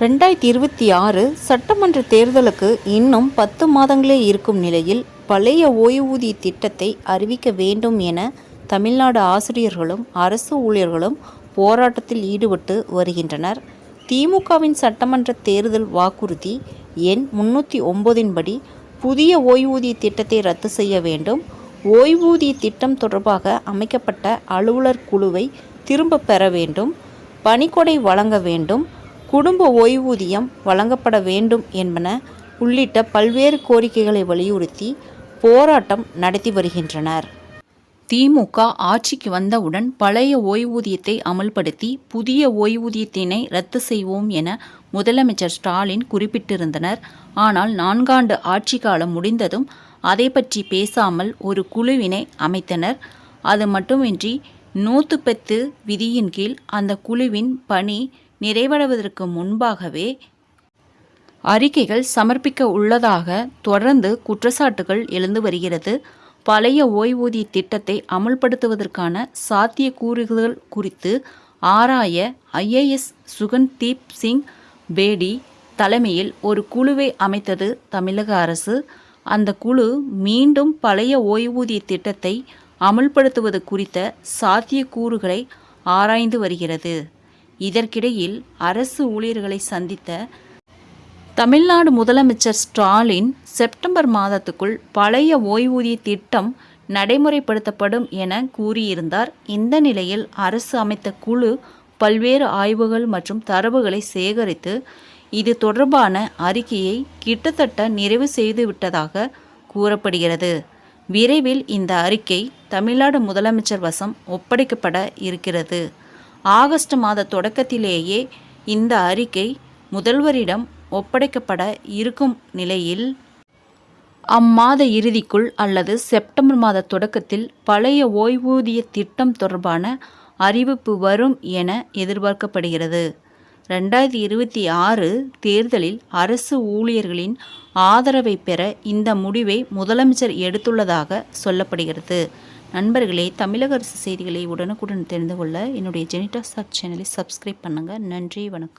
ரெண்டாயிரத்தி இருபத்தி ஆறு சட்டமன்ற தேர்தலுக்கு இன்னும் பத்து மாதங்களே இருக்கும் நிலையில் பழைய ஓய்வூதிய திட்டத்தை அறிவிக்க வேண்டும் என தமிழ்நாடு ஆசிரியர்களும் அரசு ஊழியர்களும் போராட்டத்தில் ஈடுபட்டு வருகின்றனர். திமுகவின் சட்டமன்ற தேர்தல் வாக்குறுதி எண் முன்னூற்றி ஒன்பதின்படி புதிய ஓய்வூதிய திட்டத்தை ரத்து செய்ய வேண்டும். ஓய்வூதிய திட்டம் தொடர்பாக அமைக்கப்பட்ட அலுவலர் குழுவை திரும்ப பெற வேண்டும். பணிக்கொடை வழங்க வேண்டும். குடும்ப ஓய்வூதியம் வழங்கப்பட வேண்டும் என்பன உள்ளிட்ட பல்வேறு கோரிக்கைகளை வலியுறுத்தி போராட்டம் நடத்தி வருகின்றனர். திமுக ஆட்சிக்கு வந்தவுடன் பழைய ஓய்வூதியத்தை அமல்படுத்தி புதிய ஓய்வூதியத்தினை ரத்து செய்வோம் என முதலமைச்சர் ஸ்டாலின் குறிப்பிட்டிருந்தனர். ஆனால் நான்காண்டு ஆட்சி காலம் முடிந்ததும் அதை பற்றி பேசாமல் ஒரு குழுவினை அமைத்தனர். அது மட்டுமின்றி நூற்று பத்து விதியின் கீழ் அந்த குழுவின் பணி நிறைவடைவதற்கு முன்பாகவே அறிக்கைகள் சமர்ப்பிக்க உள்ளதாக தொடர்ந்து குற்றச்சாட்டுகள் எழுந்து வருகிறது. பழைய ஓய்வூதிய திட்டத்தை அமல்படுத்துவதற்கான சாத்தியக்கூறுகள் குறித்து ஆராய ஐஏஎஸ் சுகன்தீப் சிங் பேடி தலைமையில் ஒரு குழுவை அமைத்தது தமிழக அரசு. அந்த குழு மீண்டும் பழைய ஓய்வூதிய திட்டத்தை அமல்படுத்துவது குறித்த சாத்தியக்கூறுகளை ஆராய்ந்து வருகிறது. இதற்கிடையில் அரசு ஊழியர்களை சந்தித்த தமிழ்நாடு முதலமைச்சர் ஸ்டாலின் செப்டம்பர் மாதத்துக்குள் பழைய ஓய்வூதிய திட்டம் நடைமுறைப்படுத்தப்படும் என கூறியிருந்தார். இந்த நிலையில் அரசு அமைத்த குழு பல்வேறு ஆய்வுகள் மற்றும் தரவுகளை சேகரித்து இது தொடர்பான அறிக்கையை கிட்டத்தட்ட நிறைவு செய்துவிட்டதாக கூறப்படுகிறது. விரைவில் இந்த அறிக்கை தமிழ்நாடு முதலமைச்சர் வசம் ஒப்படைக்கப்பட இருக்கிறது. ஆகஸ்ட் மாத தொடக்கத்திலேயே இந்த அறிக்கை முதல்வரிடம் ஒப்படைக்கப்பட இருக்கும் நிலையில் அம்மாத இறுதிக்குள் அல்லது செப்டம்பர் மாத தொடக்கத்தில் பழைய ஓய்வூதிய திட்டம் தொடர்பான அறிவிப்பு வரும் என எதிர்பார்க்கப்படுகிறது. ரெண்டாயிரத்தி இருபத்தி ஆறு தேர்தலில் அரசு ஊழியர்களின் ஆதரவை பெற இந்த முடிவை முதலமைச்சர் எடுத்துள்ளதாக சொல்லப்படுகிறது. நண்பர்களே தமிழக அரசு செய்திகளை உடனுக்குடன் தெரிந்து கொள்ள என்னுடைய ஜெனிடாஸ் சாக் சேனலை சப்ஸ்கிரைப் பண்ணுங்கள் நன்றி வணக்கம்.